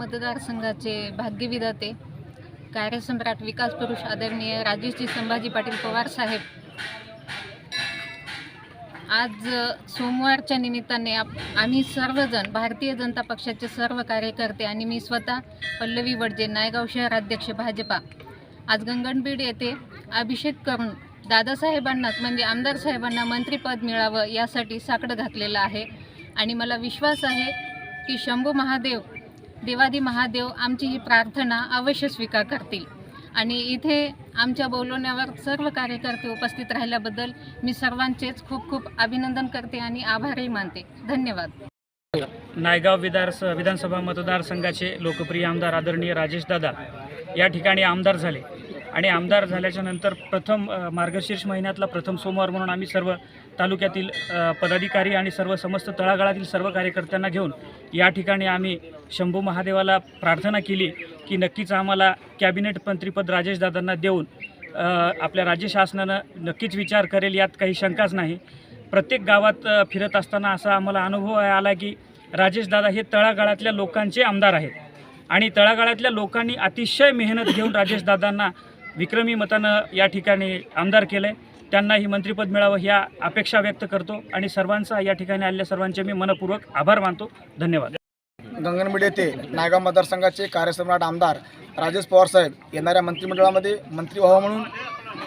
मतदारसंघाचे भाग्यविधाते कार्यसम्राट विकास पुरुष आदरणीय राजेशजी संभाजी पाटील पवार साहेब. आज सोमवारच्या निमित्ताने आप आम्ही सर्वजण भारतीय जनता पक्षाचे सर्व कार्यकर्ते आणि मी स्वतः पल्लवी वडजे नायगाव शहराध्यक्ष भाजपा. आज गंगणबीड येथे अभिषेक करून दादासाहेबांनाच म्हणजे आमदार साहेबांना मंत्रिपद मिळावं यासाठी साकडं घातलेलं आहे. आणि मला विश्वास आहे की शंभू महादेव देवादी महादेव आमची ही प्रार्थना अवश्य स्वीकार करतील. आणि इथे आमच्या बोलवण्यावर सर्व कार्यकर्ते उपस्थित राहिल्याबद्दल मी सर्वांचेच खूप खूप अभिनंदन करते आणि आभारही मानते. धन्यवाद. नायगाव विधार विधानसभा मतदारसंघाचे लोकप्रिय आमदार आदरणीय राजेशदादा या ठिकाणी आमदार झाले. आणि आमदार झाल्याच्यानंतर प्रथम मार्गशीर्ष महिन्यातला प्रथम सोमवार म्हणून आम्ही सर्व तालुक्यातील पदाधिकारी आणि सर्व समस्त तळागाळातील सर्व कार्यकर्त्यांना घेऊन या ठिकाणी आम्ही शंभू महादेवाला प्रार्थना केली की नक्कीच आम्हाला कॅबिनेट मंत्रीपद राजेशदादांना देऊन आपल्या राज्य शासनानं नक्कीच विचार करेल यात काही शंकाच नाही. प्रत्येक गावात फिरत असताना असा आम्हाला अनुभव आला की राजेशदादा हे तळागाळातल्या लोकांचे आमदार आहेत. आणि तळागाळातल्या लोकांनी अतिशय मेहनत घेऊन राजेशदादांना विक्रमी मतानं या ठिकाणी आमदार केलं आहे त्यांना ही मंत्रिपद मिळावं ह्या अपेक्षा व्यक्त करतो आणि सर्वांचा या ठिकाणी आलेल्या सर्वांचे मी मनपूर्वक आभार मानतो. धन्यवाद. गंगनबीड येथे नायगाव मतदारसंघाचे कार्यसम्राट आमदार राजेश पवार साहेब येणाऱ्या मंत्रिमंडळामध्ये मंत्री व्हावं म्हणून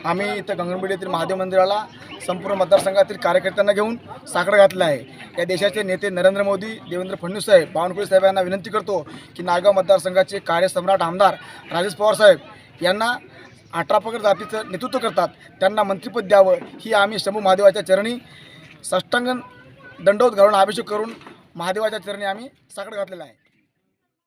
आम्ही इथं गंगनबीड येथील महादेव मंदिराला संपूर्ण मतदारसंघातील कार्यकर्त्यांना घेऊन साखर घातलं आहे. या देशाचे नेते नरेंद्र मोदी देवेंद्र फडणवीस साहेब बावनकुळे साहेब यांना विनंती करतो की नायगाव मतदारसंघाचे कार्यसम्राट आमदार राजेश पवार साहेब यांना अठरा पगड जातीचं नेतृत्व करतात. त्यांना मंत्रिपद द्यावं ही आम्ही शंभू महादेवाच्या चरणी साष्टांगण दंडवत घालून अभिषेक करून महादेवाच्या चरणी आम्ही साकडं घातलेला आहे.